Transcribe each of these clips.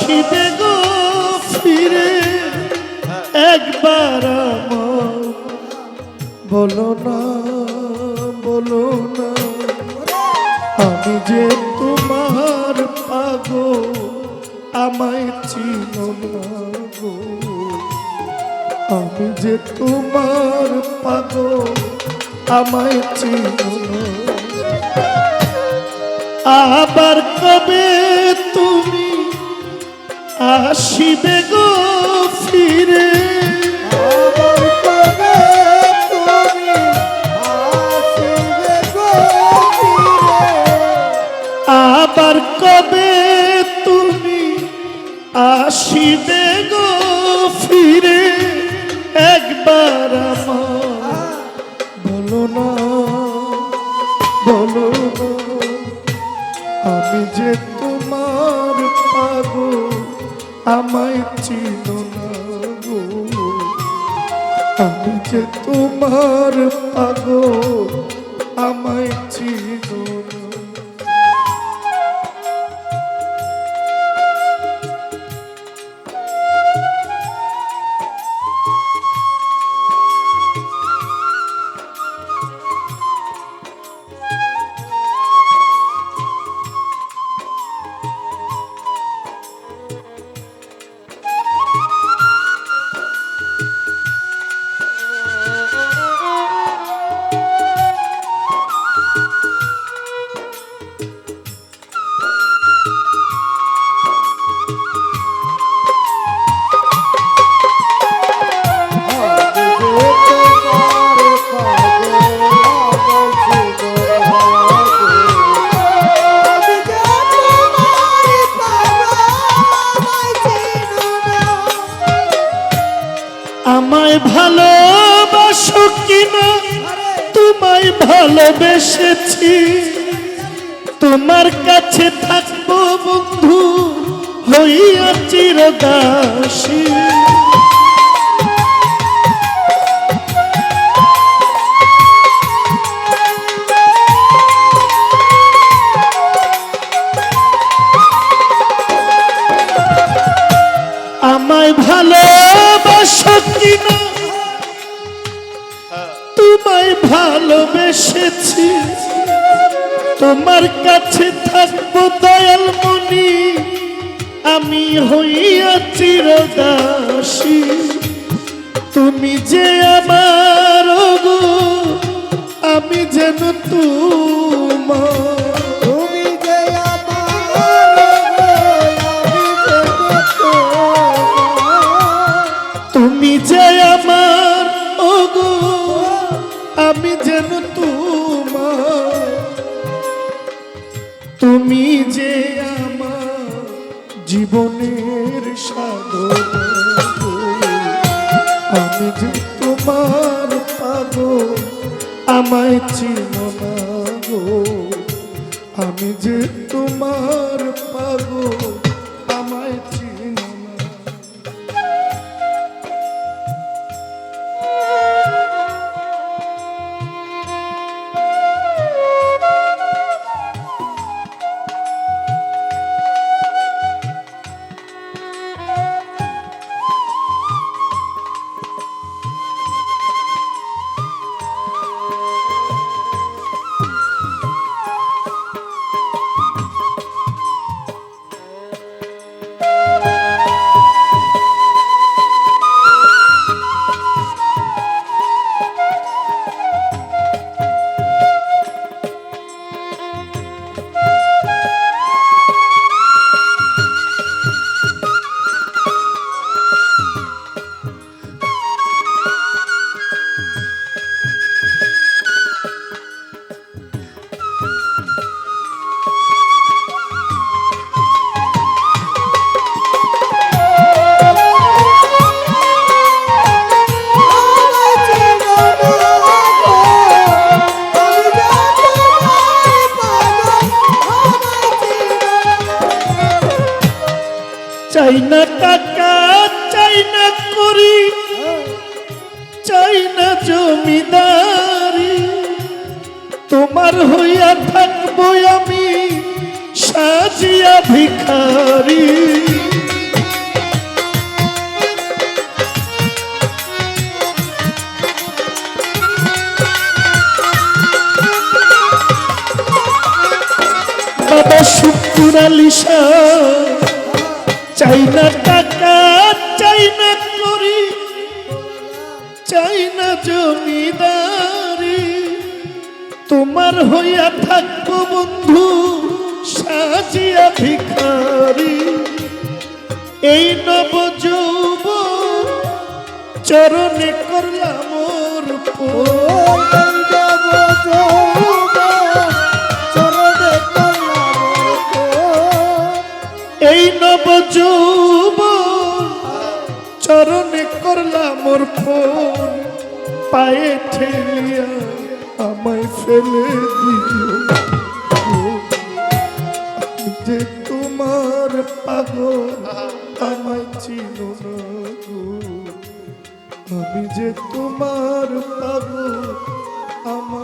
আসিবে গো ফিরে। একবার বলো না বলো না। আমি যে তোমার পাগো আমায় চিনো আমি যে তোমার পাগো আমায় চিনো আবার কবে তুমি আসিবে গো ফিরে। আবার কবে তুমি আসিবে গো ফিরে? আবার কবে তুমি আসিবে গো ফিরে? একবার আমার বলো না বলো আমি যে তোমার পাগো আমায় চিনো না গো। আমি যে তোমার পাগো ভালোবেসেছি। তোমার কাছে থাকব বন্ধু হইয়া চিরদাসী। তোমায় ভালোবেসেছি। তোমার কাছে থাকব দয়াল মনি আমি হইয়া চিরদাসী। তুমি যে আমার গো আমি যেন তোমার। তুমি যে আমার আমি যেন তোমার, তুমি যে আমার জীবনের সাধনা। আমি যে তোমার পাগো আমায় চিনো না গো। আমি যে তোমার পাগো আলিশা চাই না টাকা, চাই না করি, চাই না জমিদারি। তোমার হইয়া থাকব বন্ধু, সাজিয়া ভিখারি। এই নব যৌব চরণে করলাম পো এই পায়ে ঠেলিয়া আমায় ফেলে দিও। যে তোমার পাগল আমায় চিনো না আমি যে তোমার পাগল আমায়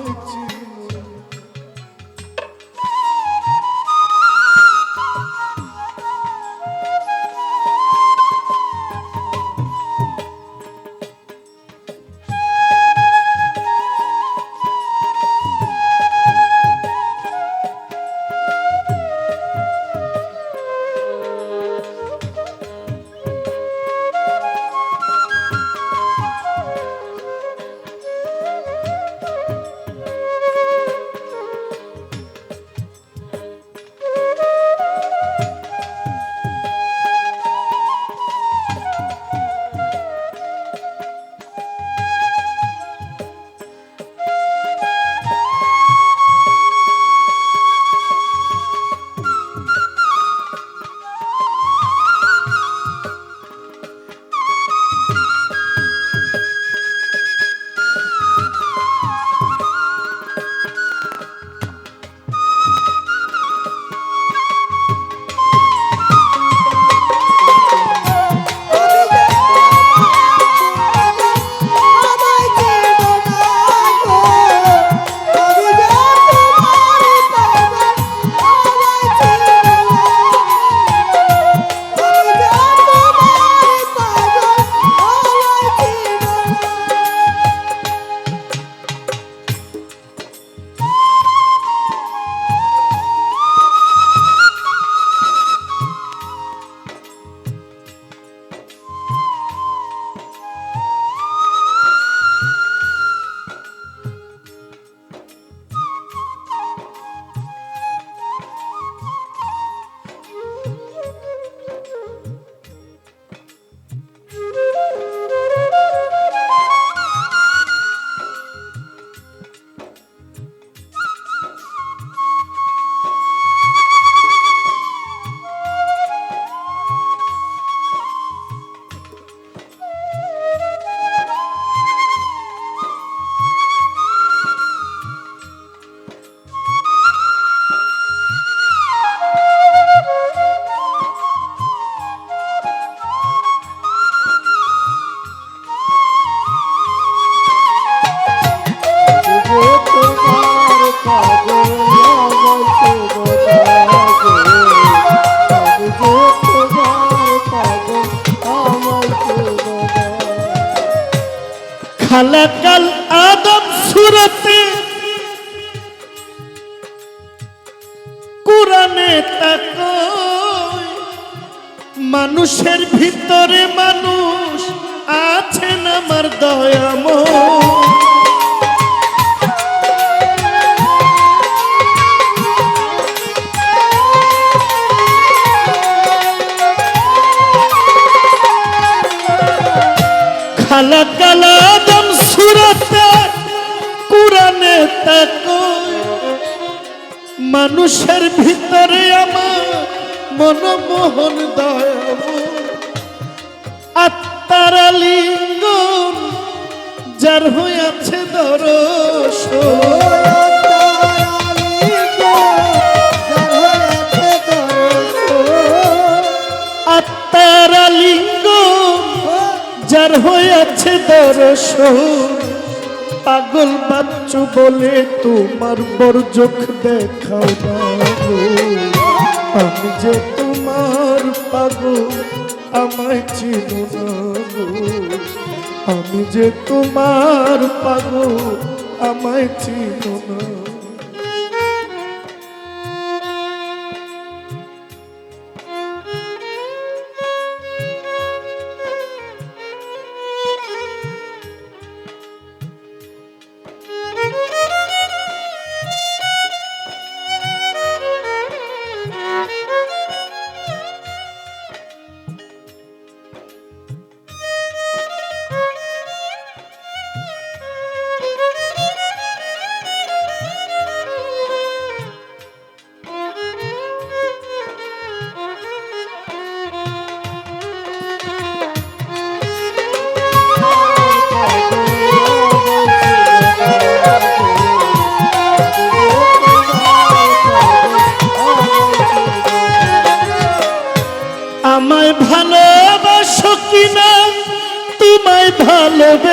খালাকাল আদম সুরতে কোরআনে তাক মানুষের ভিতরে মানুষ আছেন আমার দয়াময়? মানুষের ভিতরে আমার মনমোহন দয়াম আত্মার লিঙ্গ যার হইয়াছে দরস। লিঙ্গ যার হইয়াছে দরস। পাগল বাদ আছো বলে তোমার বরযোগ দেখাও। আমি যে তোমার পাগল, আমায় চিনো না। আমি যে তোমার পাগল, আমায় চিনো না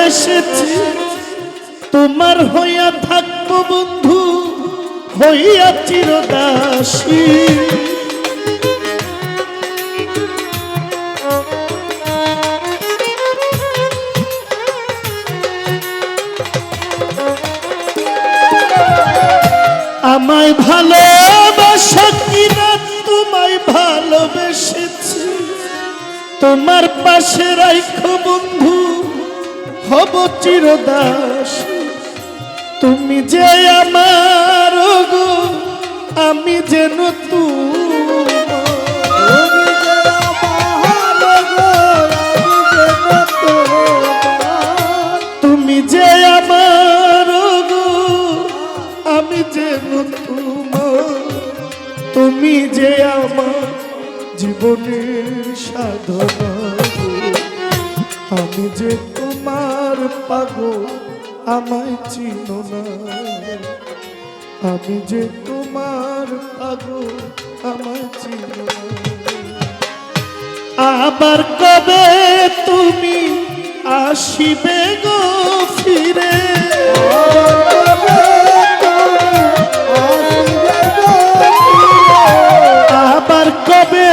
ভালোবেসেছি তোমার হইয়া থাকব বন্ধু, হইয়া চিরদাসী। আমায় ভালোবাসো কিনা, তোমায় ভালোবেসেছি। তোমার পাশে রাখো বন্ধু হব চিরদাস। তুমি যে আমার গো আমি যেন তোমার চিনো না। আমি যে তোমার পাগল আমায় চিনো আবার কবে তুমি আসিবে গো ফিরে? আবার কবে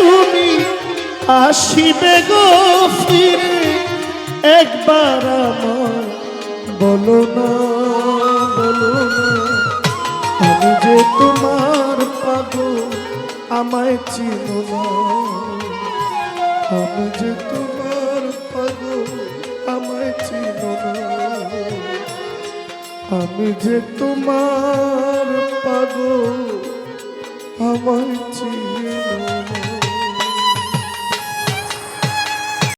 তুমি আসিবে গো ফিরে? একবার আমার বলো না বলো না, আমি যে তোমার পাগল, আমায় চিনো না। আমি যে তোমার পাগল, আমায় চিনো না। আমি যে তোমার পাগল, আমায় চিনো